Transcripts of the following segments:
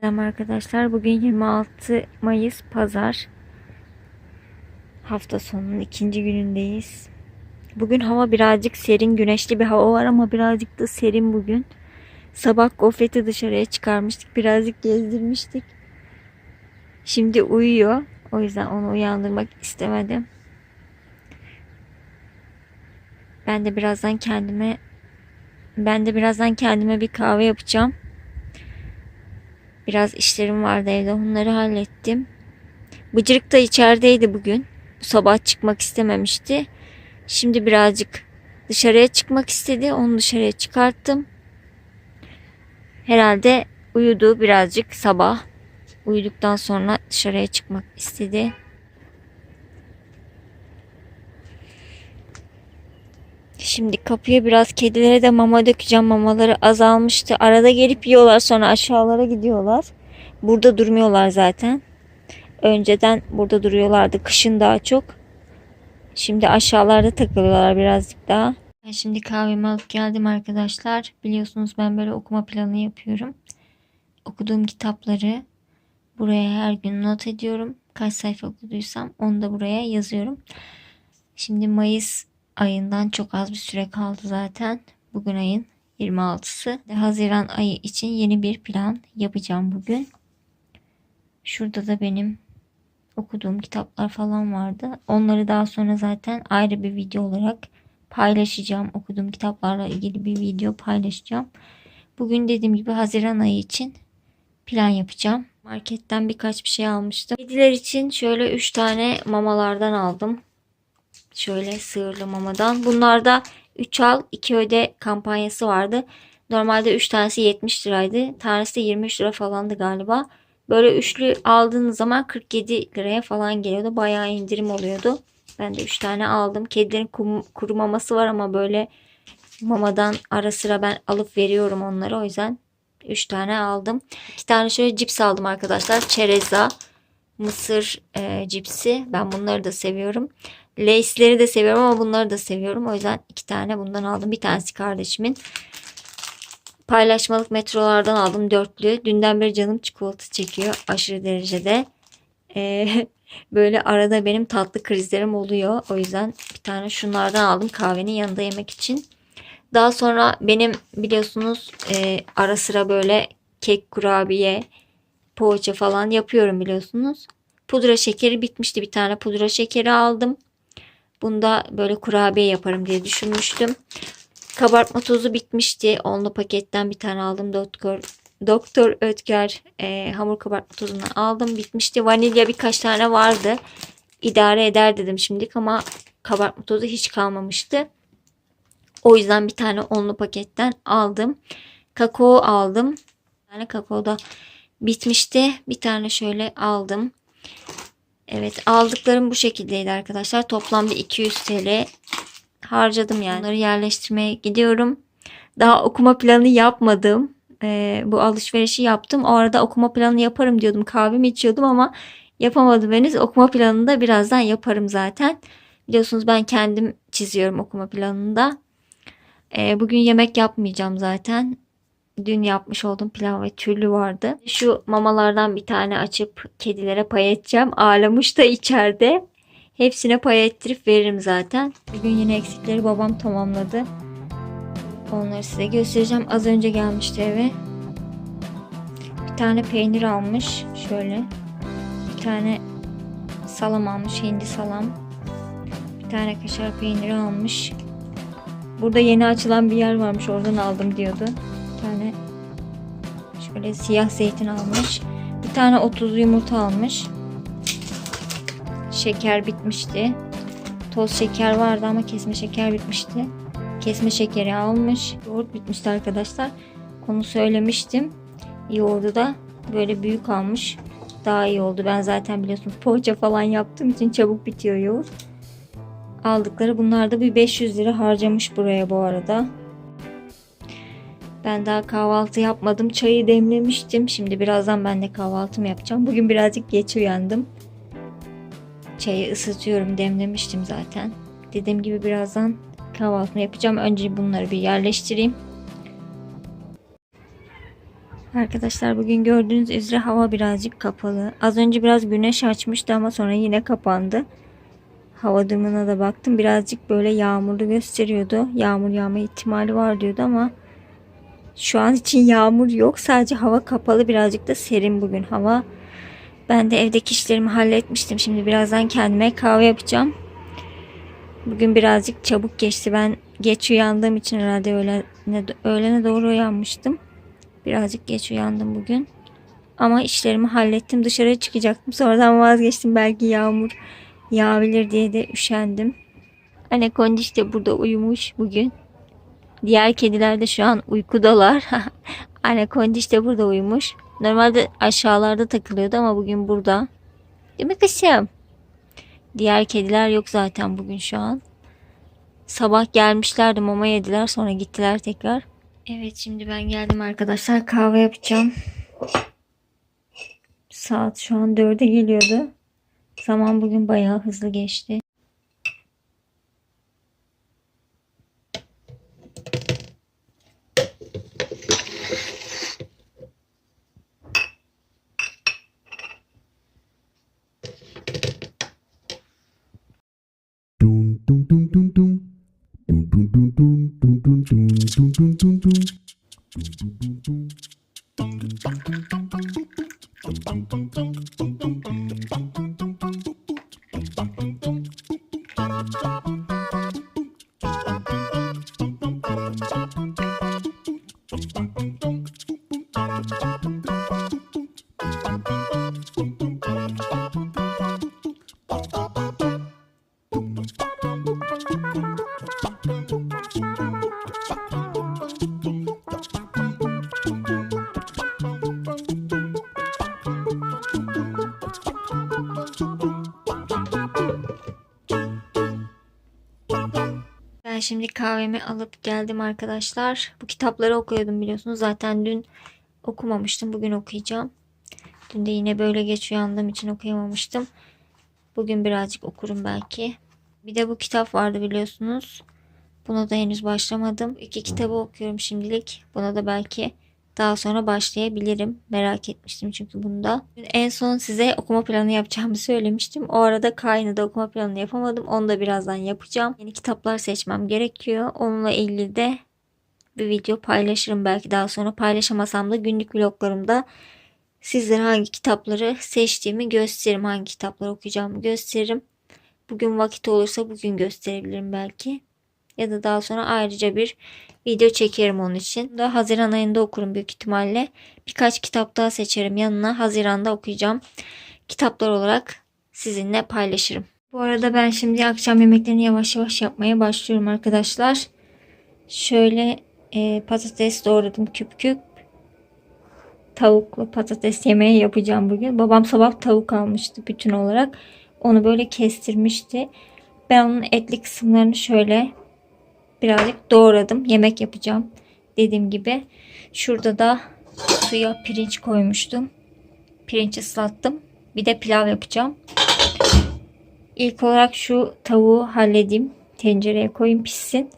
Selam arkadaşlar. Bugün 26 Mayıs Pazar. Hafta sonunun ikinci günündeyiz. Bugün hava birazcık serin, güneşli bir hava var ama birazcık da serin bugün. Sabah gofreti dışarıya çıkarmıştık. Birazcık gezdirmiştik. Şimdi uyuyor. O yüzden onu uyandırmak istemedim. Ben de birazdan kendime ben de birazdan kendime bir kahve yapacağım. Biraz işlerim vardı evde. Onları hallettim. Bıcırık da içerideydi bugün. Bu sabah çıkmak istememişti. Şimdi birazcık dışarıya çıkmak istedi. Onu dışarıya çıkarttım. Herhalde uyudu birazcık sabah. Uyuduktan sonra dışarıya çıkmak istedi. Şimdi kapıya biraz kedilere de mama dökeceğim. Mamaları azalmıştı. Arada gelip yiyorlar sonra aşağılara gidiyorlar. Burada durmuyorlar zaten. Önceden burada duruyorlardı. Kışın daha çok. Şimdi aşağılarda takılıyorlar birazcık daha. Ben şimdi kahvemi alıp geldim arkadaşlar. Biliyorsunuz ben böyle okuma planı yapıyorum. Okuduğum kitapları buraya her gün not ediyorum. Kaç sayfa okuduysam onu da buraya yazıyorum. Şimdi Mayıs ayından çok az bir süre kaldı zaten. Bugün ayın 26'sı. Haziran ayı için yeni bir plan yapacağım bugün. Şurada da benim okuduğum kitaplar falan vardı. Onları daha sonra zaten ayrı bir video olarak paylaşacağım. Okuduğum kitaplarla ilgili bir video paylaşacağım. Bugün dediğim gibi Haziran ayı için plan yapacağım. Marketten birkaç bir şey almıştım. Kediler için şöyle 3 tane mamalardan aldım. Şöyle sığırlı mamadan. Bunlarda 3 al 2 öde kampanyası vardı. Normalde 3 tanesi 70 liraydı. Tanesi de 23 lira falandı galiba. Böyle üçlü aldığınız zaman 47 liraya falan geliyordu. Bayağı indirim oluyordu. Ben de 3 tane aldım. Kedilerin kum, kuru maması var ama böyle mamadan ara sıra ben alıp veriyorum onlara. O yüzden 3 tane aldım. 2 tane şöyle cips aldım arkadaşlar. Çereza, mısır e, cipsi. Ben bunları da seviyorum. Lace'leri de seviyorum ama bunları da seviyorum. O yüzden iki tane bundan aldım. Bir tanesi kardeşimin. Paylaşmalık metrolardan aldım dörtlü. Dünden beri canım çikolata çekiyor aşırı derecede. Ee, böyle arada benim tatlı krizlerim oluyor. O yüzden bir tane şunlardan aldım kahvenin yanında yemek için. Daha sonra benim biliyorsunuz e, ara sıra böyle kek, kurabiye, poğaça falan yapıyorum biliyorsunuz. Pudra şekeri bitmişti. Bir tane pudra şekeri aldım. Bunda böyle kurabiye yaparım diye düşünmüştüm. Kabartma tozu bitmişti. Onlu paketten bir tane aldım. Doktor, Doktor Ötker e, hamur kabartma tozundan aldım. Bitmişti. Vanilya birkaç tane vardı. İdare eder dedim şimdilik ama kabartma tozu hiç kalmamıştı. O yüzden bir tane onlu paketten aldım. Kakao aldım. Bir tane kakao da bitmişti. Bir tane şöyle aldım. Evet aldıklarım bu şekildeydi arkadaşlar. Toplamda 200 TL harcadım yani. Bunları yerleştirmeye gidiyorum. Daha okuma planı yapmadım. Ee, bu alışverişi yaptım. O arada okuma planı yaparım diyordum. Kahvemi içiyordum ama yapamadım henüz. Okuma planını da birazdan yaparım zaten. Biliyorsunuz ben kendim çiziyorum okuma planında. Ee, bugün yemek yapmayacağım zaten. Dün yapmış olduğum pilav ve türlü vardı. Şu mamalardan bir tane açıp kedilere pay edeceğim. Ağlamış da içeride. Hepsine pay ettirip veririm zaten. Bugün yine eksikleri babam tamamladı. Onları size göstereceğim. Az önce gelmişti eve. Bir tane peynir almış. Şöyle. Bir tane salam almış. Hindi salam. Bir tane kaşar peyniri almış. Burada yeni açılan bir yer varmış. Oradan aldım diyordu. Tane şöyle siyah zeytin almış. Bir tane 30 yumurta almış. Şeker bitmişti. Toz şeker vardı ama kesme şeker bitmişti. Kesme şekeri almış. Yoğurt bitmişti arkadaşlar. Onu söylemiştim. Yoğurdu da böyle büyük almış. Daha iyi oldu. Ben zaten biliyorsunuz poğaça falan yaptığım için çabuk bitiyor yoğurt. Aldıkları bunlar da bir 500 lira harcamış buraya bu arada. Ben daha kahvaltı yapmadım. Çayı demlemiştim. Şimdi birazdan ben de kahvaltımı yapacağım. Bugün birazcık geç uyandım. Çayı ısıtıyorum. Demlemiştim zaten. Dediğim gibi birazdan kahvaltımı yapacağım. Önce bunları bir yerleştireyim. Arkadaşlar bugün gördüğünüz üzere hava birazcık kapalı. Az önce biraz güneş açmıştı ama sonra yine kapandı. Hava durumuna da baktım. Birazcık böyle yağmurlu gösteriyordu. Yağmur yağma ihtimali var diyordu ama şu an için yağmur yok. Sadece hava kapalı. Birazcık da serin bugün hava. Ben de evdeki işlerimi halletmiştim. Şimdi birazdan kendime kahve yapacağım. Bugün birazcık çabuk geçti. Ben geç uyandığım için herhalde öğlene, öğlene doğru uyanmıştım. Birazcık geç uyandım bugün. Ama işlerimi hallettim. Dışarıya çıkacaktım. Sonradan vazgeçtim. Belki yağmur yağabilir diye de üşendim. Anne kondiş de burada uyumuş bugün. Diğer kediler de şu an uykudalar. Anne kondiş de burada uyumuş. Normalde aşağılarda takılıyordu ama bugün burada. Değil mi kızım? Diğer kediler yok zaten bugün şu an. Sabah gelmişlerdi mama yediler sonra gittiler tekrar. Evet şimdi ben geldim arkadaşlar kahve yapacağım. Saat şu an 4'e geliyordu. Zaman bugün bayağı hızlı geçti. Ben şimdi kahvemi alıp geldim arkadaşlar. Bu kitapları okuyordum biliyorsunuz. Zaten dün okumamıştım. Bugün okuyacağım. Dün de yine böyle geç uyandığım için okuyamamıştım. Bugün birazcık okurum belki. Bir de bu kitap vardı biliyorsunuz. Buna da henüz başlamadım. İki kitabı okuyorum şimdilik. Buna da belki daha sonra başlayabilirim. Merak etmiştim çünkü bunda. En son size okuma planı yapacağımı söylemiştim. O arada Kaynı'da okuma planı yapamadım. Onu da birazdan yapacağım. Yeni kitaplar seçmem gerekiyor. Onunla ilgili de bir video paylaşırım belki daha sonra. Paylaşamasam da günlük vloglarımda sizlere hangi kitapları seçtiğimi gösteririm. Hangi kitapları okuyacağımı gösteririm. Bugün vakit olursa bugün gösterebilirim belki. Ya da daha sonra ayrıca bir video çekerim onun için. Da Haziran ayında okurum büyük ihtimalle. Birkaç kitap daha seçerim yanına. Haziranda okuyacağım. Kitaplar olarak sizinle paylaşırım. Bu arada ben şimdi akşam yemeklerini yavaş yavaş yapmaya başlıyorum arkadaşlar. Şöyle e, patates doğradım küp küp. Tavuklu patates yemeği yapacağım bugün. Babam sabah tavuk almıştı bütün olarak. Onu böyle kestirmişti. Ben onun etli kısımlarını şöyle birazcık doğradım. Yemek yapacağım. Dediğim gibi. Şurada da suya pirinç koymuştum. Pirinç ıslattım. Bir de pilav yapacağım. İlk olarak şu tavuğu halledeyim. Tencereye koyayım pişsin.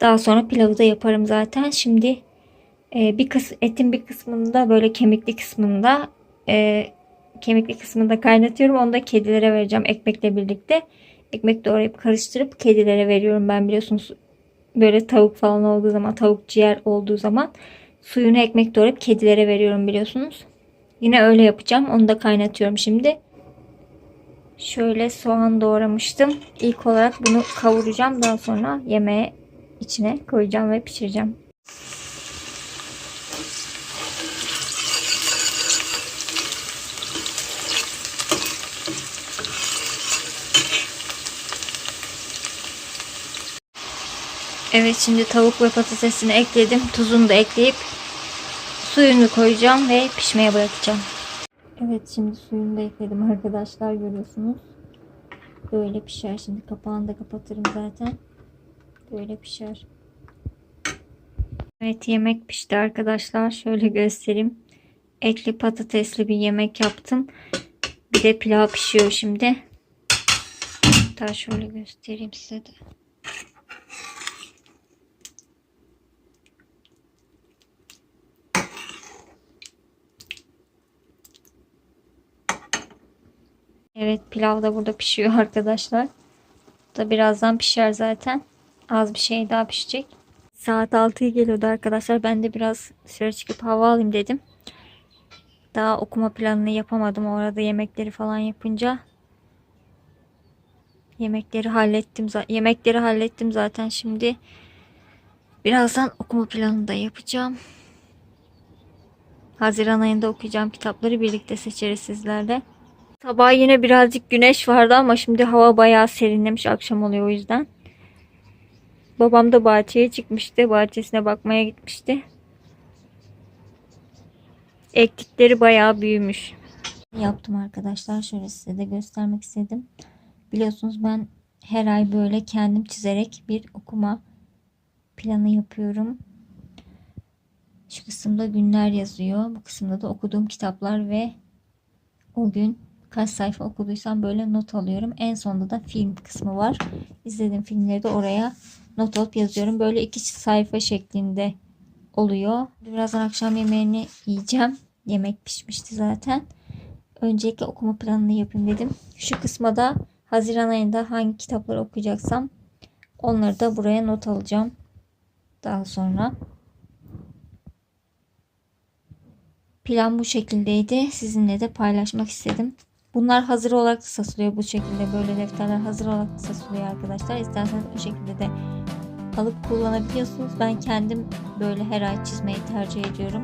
Daha sonra pilavı da yaparım zaten. Şimdi e, bir kıs etin bir kısmında böyle kemikli kısmında e, kemikli kısmında kaynatıyorum. Onu da kedilere vereceğim ekmekle birlikte. Ekmek doğrayıp karıştırıp kedilere veriyorum ben biliyorsunuz böyle tavuk falan olduğu zaman tavuk ciğer olduğu zaman suyunu ekmek doğrayıp kedilere veriyorum biliyorsunuz. Yine öyle yapacağım. Onu da kaynatıyorum şimdi. Şöyle soğan doğramıştım. İlk olarak bunu kavuracağım. Daha sonra yemeğe içine koyacağım ve pişireceğim. Evet şimdi tavuk ve patatesini ekledim. Tuzunu da ekleyip suyunu koyacağım ve pişmeye bırakacağım. Evet şimdi suyunu da ekledim arkadaşlar görüyorsunuz. Böyle pişer. Şimdi kapağını da kapatırım zaten. Böyle pişer. Evet yemek pişti arkadaşlar. Şöyle göstereyim. Etli patatesli bir yemek yaptım. Bir de pilav pişiyor şimdi. Hatta şöyle göstereyim size de. Evet pilav da burada pişiyor arkadaşlar. Bu da birazdan pişer zaten. Az bir şey daha pişecek. Saat 6'ya geliyordu arkadaşlar. Ben de biraz dışarı çıkıp hava alayım dedim. Daha okuma planını yapamadım. O arada yemekleri falan yapınca yemekleri hallettim. Yemekleri hallettim zaten şimdi. Birazdan okuma planını da yapacağım. Haziran ayında okuyacağım kitapları birlikte seçeriz sizlerle. Sabah yine birazcık güneş vardı ama şimdi hava bayağı serinlemiş akşam oluyor o yüzden. Babam da bahçeye çıkmıştı. Bahçesine bakmaya gitmişti. Ektikleri bayağı büyümüş. Yaptım arkadaşlar. Şöyle size de göstermek istedim. Biliyorsunuz ben her ay böyle kendim çizerek bir okuma planı yapıyorum. Şu kısımda günler yazıyor. Bu kısımda da okuduğum kitaplar ve o gün kaç sayfa okuduysam böyle not alıyorum. En sonunda da film kısmı var. İzlediğim filmleri de oraya not alıp yazıyorum. Böyle iki sayfa şeklinde oluyor. Birazdan akşam yemeğini yiyeceğim. Yemek pişmişti zaten. Öncelikle okuma planını yapayım dedim. Şu kısma da Haziran ayında hangi kitapları okuyacaksam onları da buraya not alacağım. Daha sonra. Plan bu şekildeydi. Sizinle de paylaşmak istedim. Bunlar hazır olarak da satılıyor bu şekilde. Böyle defterler hazır olarak da satılıyor arkadaşlar. İsterseniz o şekilde de alıp kullanabiliyorsunuz. Ben kendim böyle her ay çizmeyi tercih ediyorum.